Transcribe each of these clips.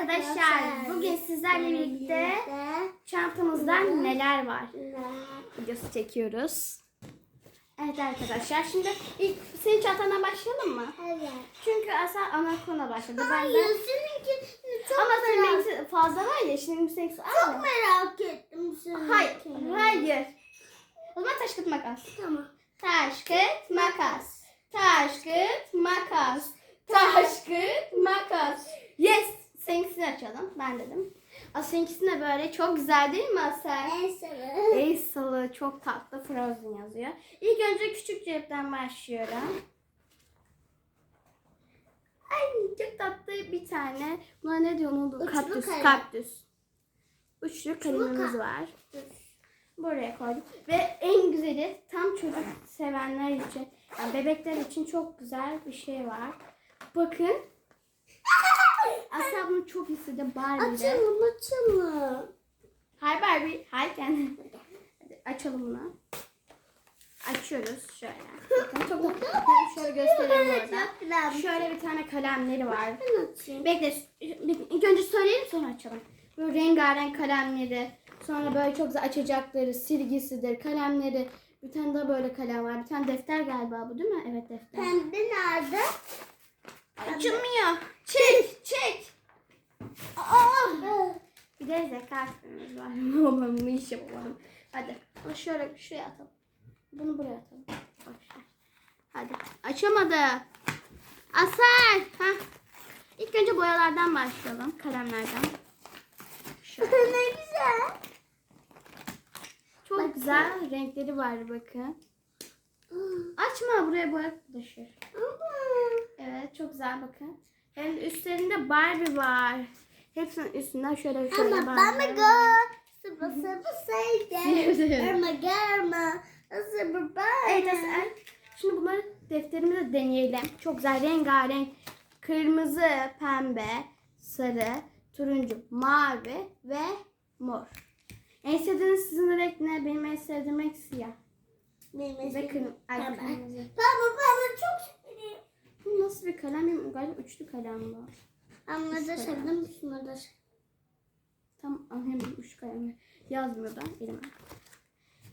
Arkadaşlar bugün sizlerle birlikte çantamızda neler var videosu çekiyoruz. Evet arkadaşlar şimdi ilk senin çantandan başlayalım mı? Evet. Çünkü Asal anakonda başladı. Ben Hayır, de... seninki çok Ama senin benimki fazla var ya şimdi seninkisi çok merak ettim senin. Hayır, hayır. O zaman taş kağıt makas. Tamam. Taş kağıt makas. Taş kağıt makas. Taş kağıt makas. Yes. Seninkisini açalım. Ben dedim. Asıl seninkisi de böyle çok güzel değil mi Asel? En severim. El salı çok tatlı Frozen yazıyor. İlk önce küçük cepten başlıyorum. Ay çok tatlı bir tane. Buna ne diyor onu? Kaktüs. kalem. Kaktüs. Uçlu kalemimiz ka- var. Buraya koydum. Ve en güzeli tam çocuk sevenler için, yani bebekler için çok güzel bir şey var. Bakın. Asla bunu çok istedi Barbie'de. Açalım açalım. Hay Barbie, hay. Hadi açalım bunu. Açıyoruz şöyle. Bakın çok Şöyle göstereyim. Güzel. Şöyle bir tane kalemleri var. Bekle. İlk önce söyleyelim sonra açalım. Böyle rengarenk kalemleri. Sonra böyle çok güzel açacakları, silgisidir, kalemleri. Bir tane daha böyle kalem var. Bir tane defter galiba bu değil mi? Evet defter. Pembe nerede? Açılmıyor. Çek, çek. Aa! Bir de zeka filmimiz var. Babam bu iş yapamadım. Hadi. Bunu şöyle şuraya atalım. Bunu buraya atalım. Hadi. Açamadı. Asel. Ha. İlk önce boyalardan başlayalım. Kalemlerden. Şöyle. ne güzel. Çok Bakın. güzel renkleri var bakın. Açma buraya boya düşür. Evet çok güzel bakın. Hem de üstlerinde Barbie var. Hepsinin üstünden şöyle şöyle Ama Barbie var. go? Sıvı sıvı saydı. Irma gelme. Sıvı Evet Asel. Şimdi bunları defterimize deneyelim. Çok güzel rengarenk. Kırmızı, pembe, sarı, turuncu, mavi ve mor. En sevdiğiniz sizin renk ne? Benim en sevdiğim renk siyah. Benim kırm ay, Pembe. Pembe pembe çok. Bu nasıl bir kalem? Benim Galiba üçlü kalem bu. Anladı da sevdim. Şunu da Tam anlayamadım üç kalem. Yazmıyor da elime.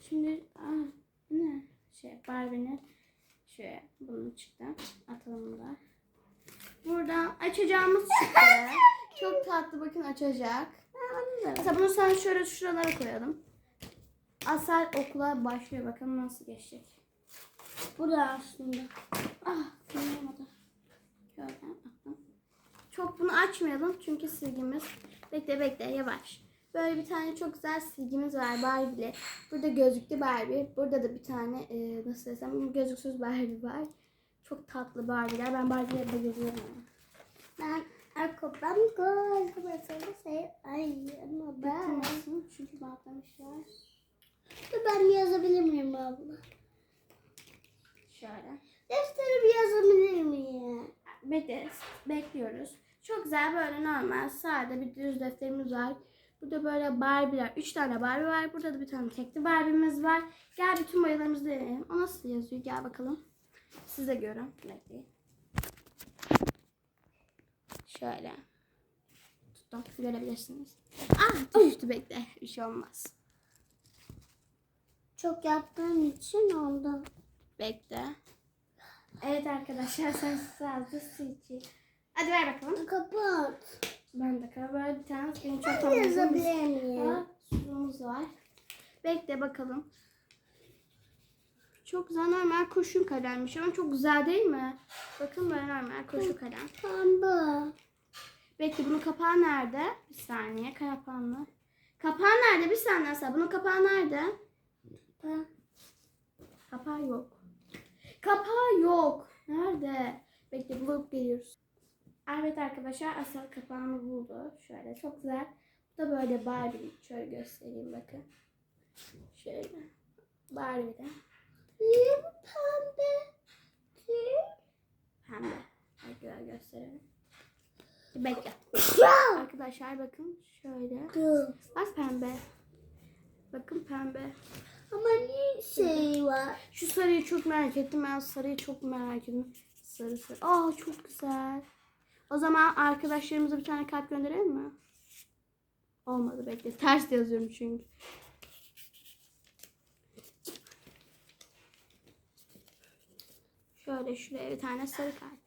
Şimdi bu ne? Şey Barbie'nin şöyle bunu çıktı. Atalım da. Buradan açacağımız çıktı. Çok tatlı bakın açacak. Mesela bunu sen şöyle şuralara koyalım. Asal okula başlıyor. Bakalım nasıl geçecek. Bu da aslında. Ah, anlayamadım. Şöyle attım. Çok bunu açmayalım çünkü silgimiz. Bekle bekle yavaş. Böyle bir tane çok güzel silgimiz var Barbie'li. Burada gözlüklü Barbie. Burada da bir tane e, nasıl desem gözlüksüz Barbie var. Çok tatlı Barbie'ler. Ben Barbie'lere bayılıyorum. Ben akopam gözüm mesela şey ay ama ben. Çünkü bantlamışlar. Dur ben yazabilir miyim abla? Şöyle. Defteri bir yazabilir miyim? Bekle, bekliyoruz. Çok güzel böyle normal sade bir düz defterimiz var. Burada böyle Barbie'ler. Üç tane Barbie var. Burada da bir tane tekli Barbie'miz var. Gel bütün boyalarımızı deneyelim. O nasıl yazıyor? Gel bakalım. Siz de görün. Bekleyin. Şöyle. Tuttum. Görebilirsiniz. Ah düştü bekle. Bir şey olmaz. Çok yaptığım için oldu. Bekle. Evet arkadaşlar sen sağlıklı silgi. Hadi ver bakalım. Kapat. Ben de böyle bir tane benim çok? Daha suyumuz var. Bekle bakalım. Çok güzel normal kurşun kalemmiş ama çok güzel değil mi? Bakın böyle normal kurşun kalem. Pembe. Bekle bunun kapağı nerede? Bir saniye kapağını. Kapağı nerede? Bir saniye Asla. Bunun kapağı nerede? Kapağı yok. Kapağı yok. Nerede? Bekle bulup geliyoruz. Evet arkadaşlar Asal kapağını buldu. Şöyle çok güzel. Bu da böyle Barbie. Şöyle göstereyim bakın. Şöyle. Barbie'de. Bu pembe? Pembe. Güzel gösterelim. Bekle. Arkadaşlar bakın şöyle. Bak pembe. Bakın pembe. Ama niye şey var? Şu sarıyı çok merak ettim. Ben sarıyı çok merak ettim. Sarı sarı. Aa çok güzel. O zaman arkadaşlarımıza bir tane kalp gönderelim mi? Olmadı bekle. Ters yazıyorum çünkü. Şöyle şuraya bir tane sarı kalp.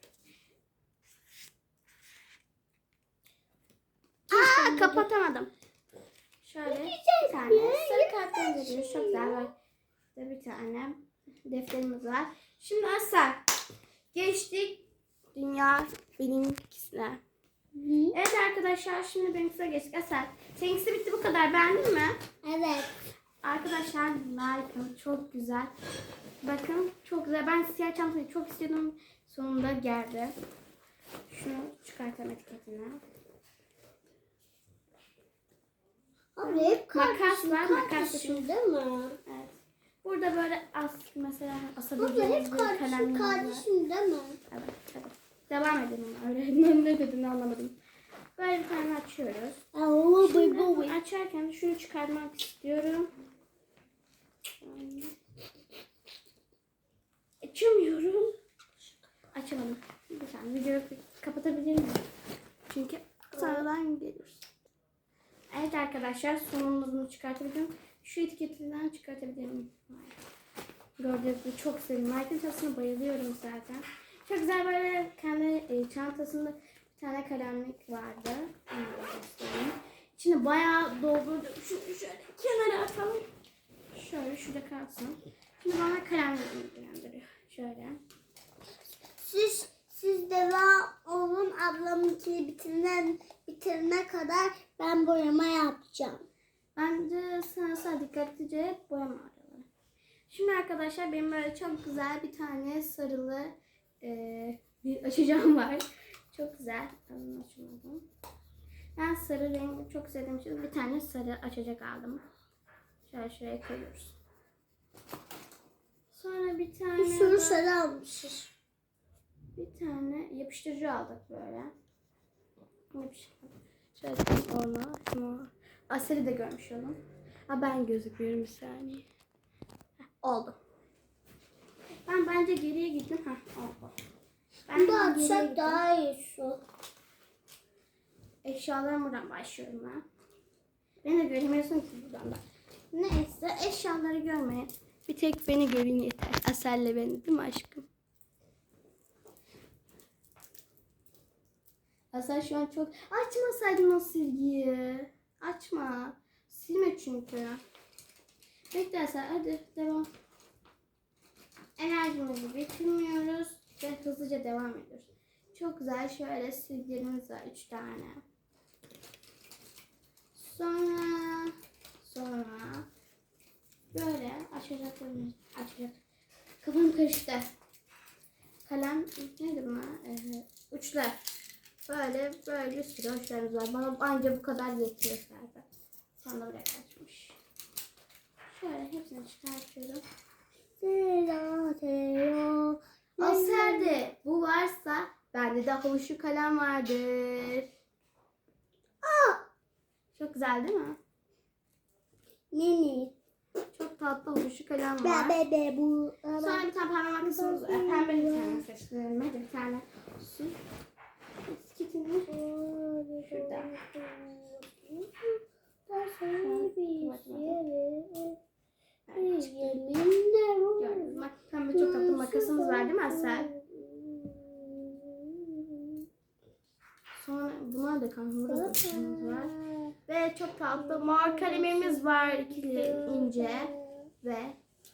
Aa kapatamadım. Şöyle bir tane sarı kalp gönderiyoruz. Çok güzel. Böyle bir tane defterimiz var. Şimdi Asel geçtik dünya benimkisine. Evet arkadaşlar şimdi benimkisine geçtik. Asel seninkisi bitti bu kadar beğendin mi? Evet. Arkadaşlar harika çok güzel. Bakın çok güzel. Ben siyah çantayı çok istiyordum. Sonunda geldi. Şunu çıkartalım etiketini. Abi hep Makas kardeşim, var, makas da kardeşim değil mi? Evet. Burada böyle as mesela Abla asabileceğiniz hep bir kardeşim, kalemler var. kardeşim değil mi? Evet, hadi. Devam edelim. Öyle ne, ne dediğini anlamadım. Böyle bir tane açıyoruz. Şimdi bu, bu, bu. açarken şunu çıkarmak istiyorum. Açamıyorum. Açamadım. Bir saniye videoyu kapatabilir miyim? Çünkü sonradan geliyoruz. Evet arkadaşlar sonunda bunu çıkartabilirim. Şu etiketinden çıkartabilirim. Gördüğünüz gibi çok sevdim. Market çantasına bayılıyorum zaten. Çok güzel böyle kendi e, çantasında bir tane kalemlik vardı. Onu bayağı doldurdum. Şunu şöyle kenara atalım. Şöyle şurada kalsın. Şimdi bana kalemlik gönderiyor. Şöyle. Siz siz devam olun ablamınkini bitirene, bitirene kadar ben boyama yapacağım. Bence sana sana dikkatlice boyama araları. Şimdi arkadaşlar benim böyle çok güzel bir tane sarılı e, bir açacağım var. Çok güzel. Adını açamadım. Ben sarı rengi çok sevdiğim için bir tane sarı açacak aldım. Şöyle şuraya koyuyoruz. Sonra bir tane Bir sürü sarı almışız. Bir tane yapıştırıcı aldık böyle. Yapıştırdım. Şöyle onu, şunu. Aseli de görmüş olun. Ha ben gözükmüyorum bir saniye. Heh, oldu. Ben bence geriye gittim. Ha oldu. Ben Bunu da atsak daha iyi şu. Eşyalarım buradan başlıyorum ben. Beni de göremiyorsun ki buradan da. Neyse eşyaları görmeyin. Bir tek beni görün yeter. Asel'le beni değil mi aşkım? Asel şu an çok... Açmasaydın o silgiyi. Açma. Silme çünkü. Bekle Asel hadi devam. Enerjimizi bitirmiyoruz ve hızlıca devam ediyoruz. Çok güzel şöyle silgilerimiz var. Üç tane. Sonra sonra böyle açacak açacak. Kafam karıştı. Kalem neydi bunlar? Ee, uçlar. Böyle böyle bir sürü uçlarımız var. Bana anca bu kadar yetiyor zaten. Sonra buraya kaçmış. Şöyle hepsini çıkartıyorum. Aserde bu varsa bende de havuçlu kalem vardır. Aa! Çok güzel değil mi? Nini. Çok tatlı havuçlu kalem Be var. be be bu. Sonra bir tane pembe makasımız var. Pembe bir tane seçtim. Hadi bir tane olsun. Etiketini şurada. Pembe çok tatlı makasımız var değil mi Asel? Sonra buna da burada makasımız var. Ve çok tatlı mor kalemimiz var. ikili ince ve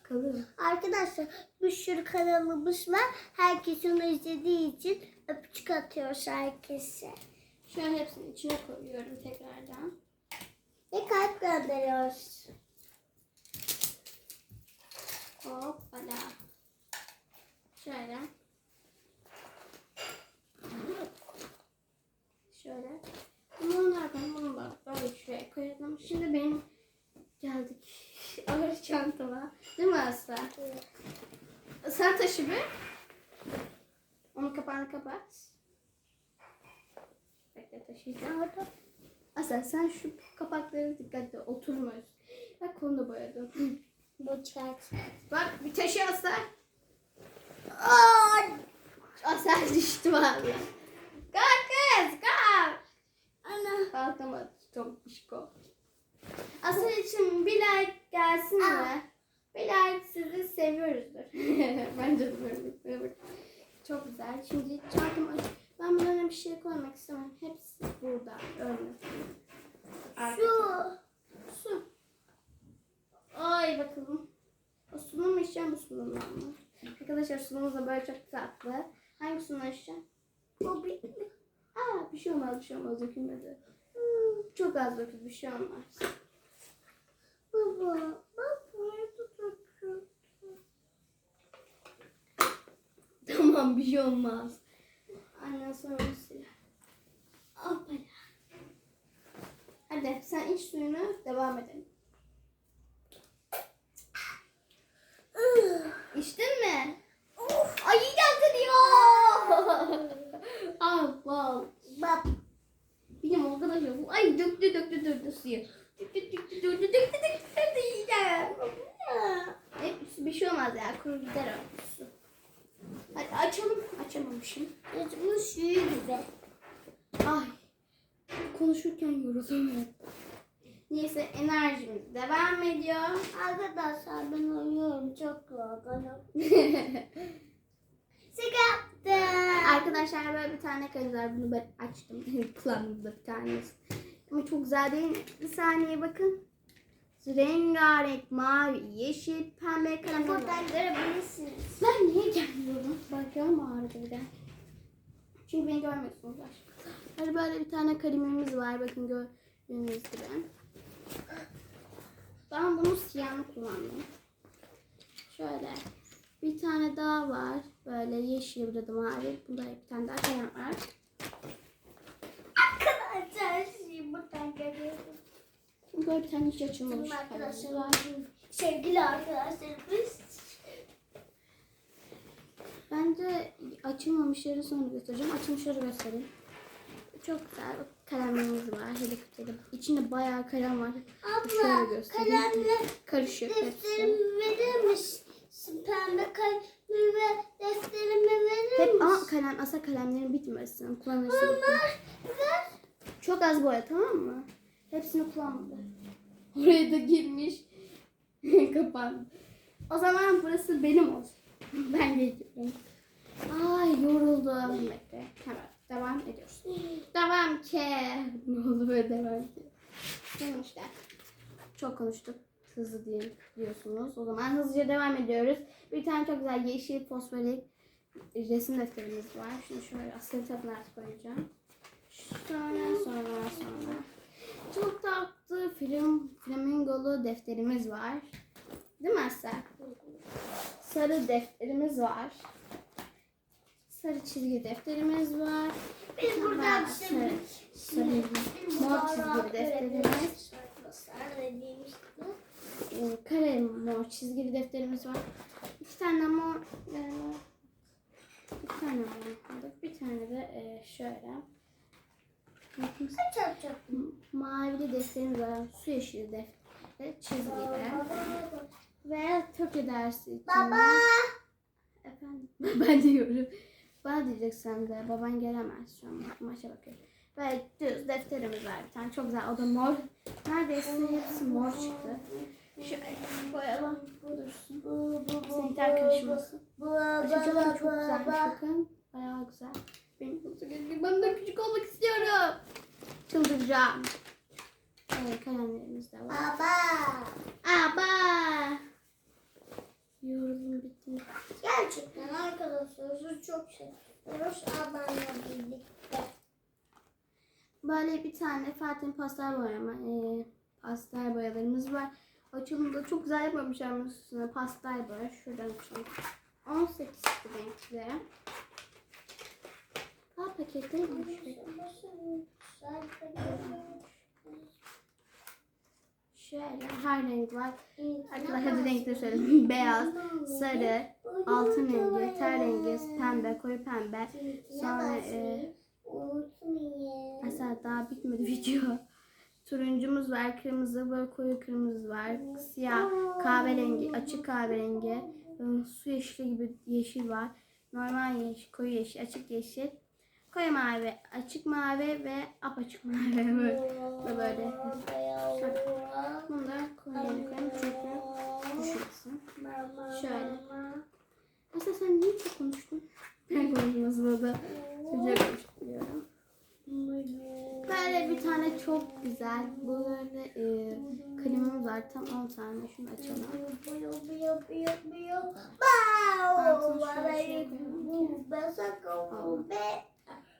kalın. Arkadaşlar bir sürü kanalımız var. Herkes onu izlediği için öpücük atıyoruz herkese. Şöyle hepsini içine koyuyorum tekrardan. Ve kalp gönderiyoruz. Hoppala. Şöyle. Şöyle. Bunlardan bunu da böyle şuraya koyalım. Şimdi benim geldik ağır çantama. Değil mi Aslı? Sen taşı bir. Sen orada Aslan sen şu kapakları dikkatli oturma. Bak konu da boyadım. Bu Bıçak. Bak bir taşı aslan. Aa! Aslan düştü valla. Kalk kız kalk. Ana. Kalkamadı. Çok pişko. Aslan için bir like gelsin mi? Bir like sizi seviyoruzdur. Bence de böyle. Çok güzel. Şimdi çantamı açıp ben bunlara bir şey koymak istemem. Hepsi burada. Öyle. Şu. Su. Ay bakalım. O sunum mu içeceğim bu sunumdan mı? Arkadaşlar sunumumuz da böyle çok tatlı. Hangi sunumu içeceğim? Bu bir. Aa bir şey olmaz bir şey olmaz dökülmedi. Hmm, çok az döküldü bir şey olmaz. Baba. Tutuyorum. Tamam bir şey olmaz. Anne sonra sil. Hoppala. Hadi sen iç suyunu devam edelim. İçtin mi? Ay yazdırıyor. ah wow. Bak. Benim arkadaşım ay döktü döktü döktü suyu. Döktü döktü döktü döktü döktü döktü yiyeceğim. Hep bir şey olmaz ya kuru gider o su. Hadi açalım. Açamamışım. Bu suyu gibi. Ay. Konuşurken yoruldum. Neyse enerjimiz devam ediyor. Arkadaşlar ben uyuyorum Sıkıntı. Arkadaşlar böyle bir tane kalem var. Bunu ben açtım. Kulağımda bir tanesi. Ama çok güzel değil mi? Bir saniye bakın. Rengarenk mavi, yeşil, pembe kalemler var. Buradan görebilirsiniz. Ben niye gelmiyorum? Bakıyorum ağrıdı bir de. Çünkü beni görmüyorsunuz başka. Böyle böyle bir tane kalemimiz var. Bakın gördüğünüz gibi. Ben bunu siyahını kullandım. Şöyle. Bir tane daha var. Böyle yeşil bir de mavi. Bunda bir tane daha kalem var. Arkadaşlar şimdi buradan. Şimdi böyle bir tane hiç açılmamış arkadaşlarım, var. sevgili arkadaşlarımız. Bence açılmamışları sonra göstereceğim. Açılmışları göstereyim. Çok güzel kalemlerimiz var. Helikopterim. İçinde bayağı kalem var. Abla kalemle Karışık defterimi verir misin? Pembe kalemi ve defterimi verir Hep misin? ama kalem, asa kalemlerin bitmesin. Kullanırsın. Ver. Çok az boya tamam mı? Hepsini kullanmadı. Oraya da girmiş. Kapandı. O zaman burası benim olsun. ben geçiyorum. Ay yoruldum. Hemen devam ediyoruz. Devam ki. Ne oldu böyle devam ki? Tamam işte. Çok konuştuk. Hızlı diye diyorsunuz. O zaman hızlıca devam ediyoruz. Bir tane çok güzel yeşil fosforik resim defterimiz var. Şunu şöyle asıl tabına koyacağım. Sonra sonra sonra. Çok tatlı film flamingolu defterimiz var. Değil mi Asel? Sarı defterimiz var. Sarı çizgi defterimiz var. Biz buradan Sarı- şimdi sarı Biz mor çizgili defterimiz. görebiliriz Arkadaşlar dediğimiz gibi. e, kare mor çizgili defterimiz var. İki tane mor e, bir tane mor aldık. Bir tane de e, şöyle mavili defterimiz var. Su yeşili defter çizgili. Ve Türkçe dersi için. Baba. Efendim. ben diyorum. Bana diyeceksen de baban gelemez şu an maça bakıyor. Ve düz defterimiz var bir tane çok güzel. O da mor. Neredeyse hepsi mor çıktı. Şöyle boyalım. Dursun. Renkler karışmasın. Açıcılar çok güzelmiş bakın. Bayağı güzel. Benim çok güzel. Ben de küçük olmak istiyorum. Çıldıracağım. Evet kalemlerimiz de var. Baba. Aba. Yoruldum bittim. Gerçekten arkadaşlar çok seviyoruz. Ablamla birlikte. Böyle bir tane Fatih'in pastel boyama, e, pastel boyalarımız var. Açılımda çok güzel yapmamışlar üstüne pastel boya. Şuradan açalım. 18 renkli. Aa paketteymiş. Şöyle her renk var. Arkadaşlar hadi renkleri söyleyeyim. Beyaz, sarı, altın rengi, ter rengi, pembe, koyu pembe. Sonra e, Mesela daha bitmedi video. Turuncumuz var, kırmızı, böyle koyu kırmızı var, siyah, kahverengi, açık kahverengi, su yeşili gibi yeşil var, normal yeşil, koyu yeşil, açık yeşil, koyu mavi, açık mavi ve apaçık mavi. böyle. Böyle. Bunu da koyalım. Şöyle. Aslında sen niye çok konuştun? Ben konuşmasına da konuşturuyorum. Böyle bir tane çok güzel. Böyle e, kalemimiz var. Tam 10 tane. Şunu açalım.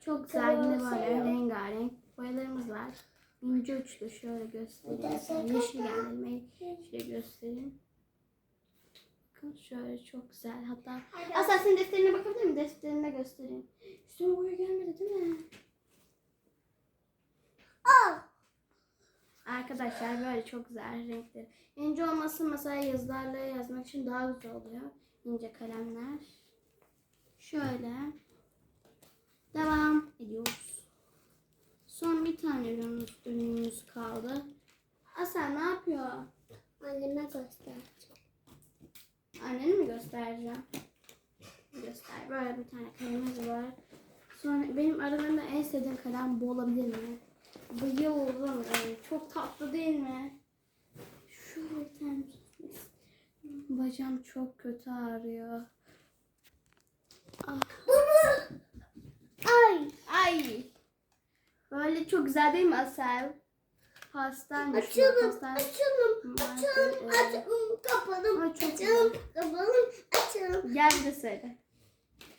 Çok güzel yine böyle rengarenk boyalarımız var. İnce uçlu şöyle göstereyim. Yeşil gelmeyi şöyle göstereyim. Bakın şöyle çok güzel. Hatta Asla senin defterine bakabilir miyim? Defterine göstereyim. Üstüme boya gelmedi değil mi? Arkadaşlar böyle çok güzel renkler. İnce olması mesela yazılarla yazmak için daha güzel oluyor. İnce kalemler. Şöyle. Devam ediyoruz. Son bir tane ürünümüz, kaldı. Asel ne yapıyor? Anneme göster. Anneni mi göstereceğim? Göster. Böyle bir tane kalemimiz var. Sonra benim aralarında en sevdiğim kalem bu olabilir mi? Bayıldım. Ee, Çok tatlı değil mi? Şöyle bir tane Bacağım çok kötü ağrıyor. Ah. Ay. Ay. Böyle çok güzel değil mi Asel? Düşüyor. Açalım, Pastan. açalım, açalım, açalım, Ay, çok açalım, kapatalım, açalım. Gel de söyle.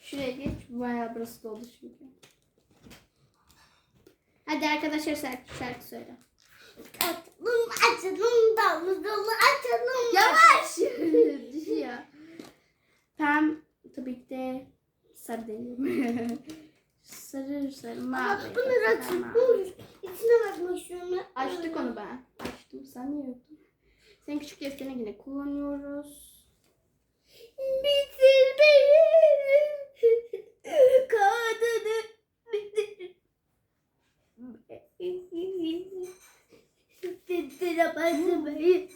Şuraya geç. Bayağı burası doldu çünkü. Hadi arkadaşlar şarkı, şarkı söyle. Açalım, açalım, damla dolu açalım. Yavaş. Düşüyor. Pem tabii ki de sarı değil. Aa, mavi. Açın. mavi. İçine bakmak istiyorum. Açtık onu ben. Açtım. Sen niye yoktun? Senin küçük defterini yine kullanıyoruz. Bitir beni. Kadını bitir. Bitiremezmeyi.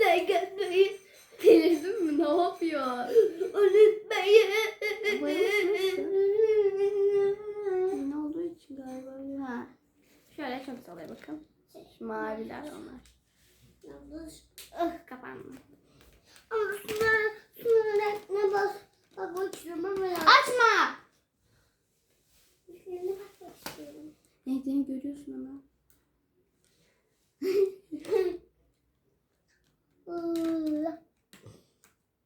Ne gelmeyi. Delirdin mi? Ne yapıyor? Unutmayı. Ne olduğu için galiba. Ha. Şöyle çok oluyor bakın. Şu maviler onlar. Ah kapanma. Ama şunlara, şunlara ne bas. Bakmak istiyorum ama ya. Açma! Renklerini görüyorsun ama. Allah.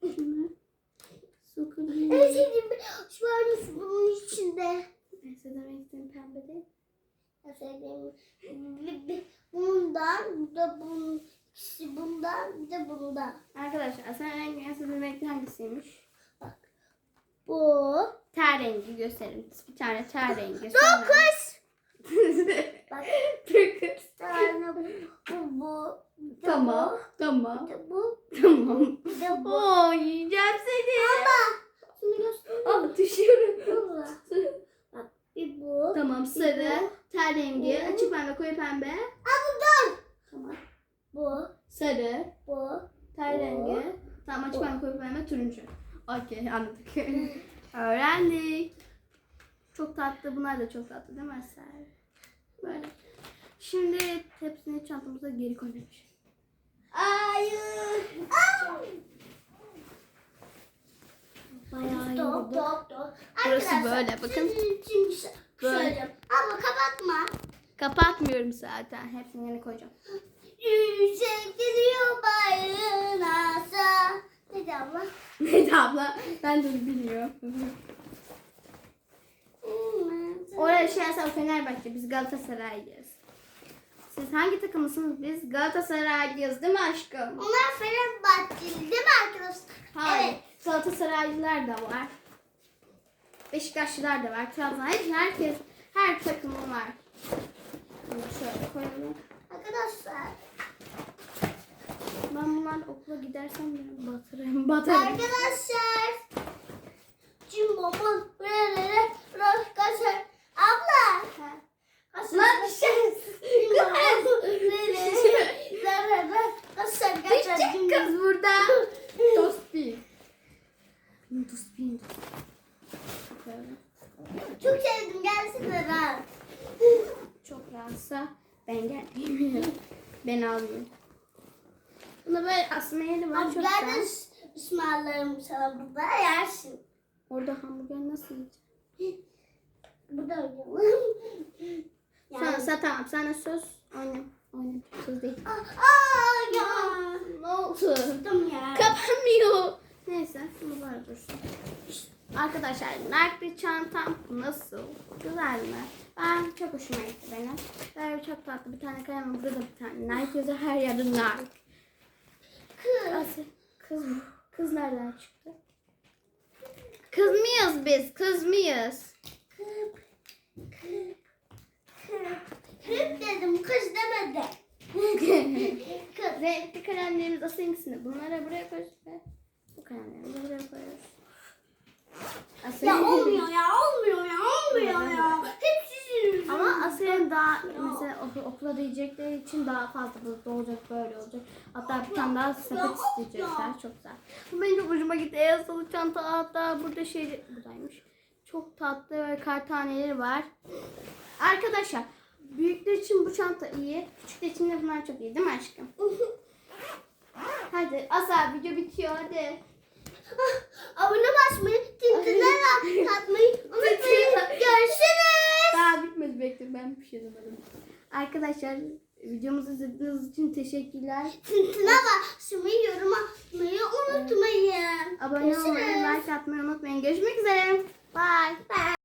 Şunlar. En Sokulıyor. sevdiğim şu varmış bunun içinde. Neyse demek istediğim pembe değil. En sevdiğim bir- bir- bundan, bu da bunun, ikisi bundan, bir de bundan. Arkadaşlar sen en en sevdiğin renk hangisiymiş? Bu. Ter rengi gösterin. Bir tane ter rengi. Dokuz. Bak Dokuz. bir tane bu, bu, bu. Tamam. bu, Tamam. Bir de bu, Tamam. bir de bu. Oo yiyeceğim seni. Baba. Şunu göster. Ah düşüyorum. Bak bir bu. Tamam sarı. Ter rengi. Açık pembe koyu pembe. Aa bu dön. Tamam. Bu, Sarı. bu. Ter rengi. Tamam açık pembe koyu pembe turuncu. Okey anladık. Öğrendik. Çok tatlı. Bunlar da çok tatlı değil mi Eser? Böyle. Şimdi hepsini çantamıza geri koymuş. Hayır. Bayağı Stop, stop, stop. Burası böyle, bakın. İçin bir şey Böyle. Abla kapatma. Kapatmıyorum zaten. Hepsini yeni koyacağım. Yüksek gidiyor bayrağına. Neydi abla? Neydi abla? Ben de bilmiyorum. Oraya şey yazsam Fenerbahçe. Biz Galatasaraylıyız. Siz hangi takımlısınız? Biz Galatasaraylıyız değil mi aşkım? Onlar Fenerbahçeli değil mi arkadaşlar? Hayır. Evet. Galatasaraylılar da var. Beşiktaşlılar da var. Trabzon. Herkes, her takımın var. Şöyle koyalım. Arkadaşlar. Ben bunlarla okula gidersem beni batırırım. Batarım. Arkadaşlar. Cimbomon. Buraya roş kaçar. Abla. Kaçar. Lan bir şey. Kaçar kaçar. Küçük kız burada. Tospil. Böyle. Çok sevdim. Gel alsa ben gelmeyeyim. ben alayım. Bunda böyle asma yeri var. Çok de güzel. ıs- ısmarlarım sana burada yersin. Orada hamburger nasıl yiyeceğim? Bu da öyle. Sana, yani. sana tamam sana söz. Oynam. Oynam. Söz değil. Aa ya. Ne oldu? Tuttum ya. Kapanmıyor. Neyse bunu böyle dursun. Arkadaşlar Nike bir çantam nasıl? Güzel mi? Ben çok hoşuma gitti benim. Böyle çok tatlı bir tane kalem var. Burada da bir tane Nike yazıyor. Her yerde Nike. Kız. Asya, Kız mı? Kız nereden çıktı? Kız mıyız biz? Kız mıyız? Kıp. Kıp. Kıp. Kıp dedim kız demedi. Kıp. Renkli kalemlerimiz asıl ikisini. Bunları buraya koyuyoruz bu kalemlerimizi buraya koyuyoruz. Asıl Ya olmuyor ya olmuyor ya olmuyor ya. Hep sizin yüzünüzden. Ama Asya'nın daha mesela ok- okula diyecekleri için daha fazla bu olacak böyle olacak. Hatta bir tane daha sepet isteyecekler. Çok güzel. Bu benim çok hoşuma gitti. El salı çanta hatta burada şey buradaymış. Çok tatlı ve kar taneleri var. Arkadaşlar büyükler için bu çanta iyi. Küçükler için de bunlar çok iyi değil mi aşkım? Hadi Asa video bitiyor hadi. Abone basmayı, tintine atmayı unutmayın. Görüşürüz. Daha bitmedi bekle ben bir şey demedim. Arkadaşlar videomuzu izlediğiniz için teşekkürler. Tintine basmayı, yorum atmayı unutmayın. Abone olmayı, like atmayı unutmayın. Görüşmek üzere. Bye. Bye.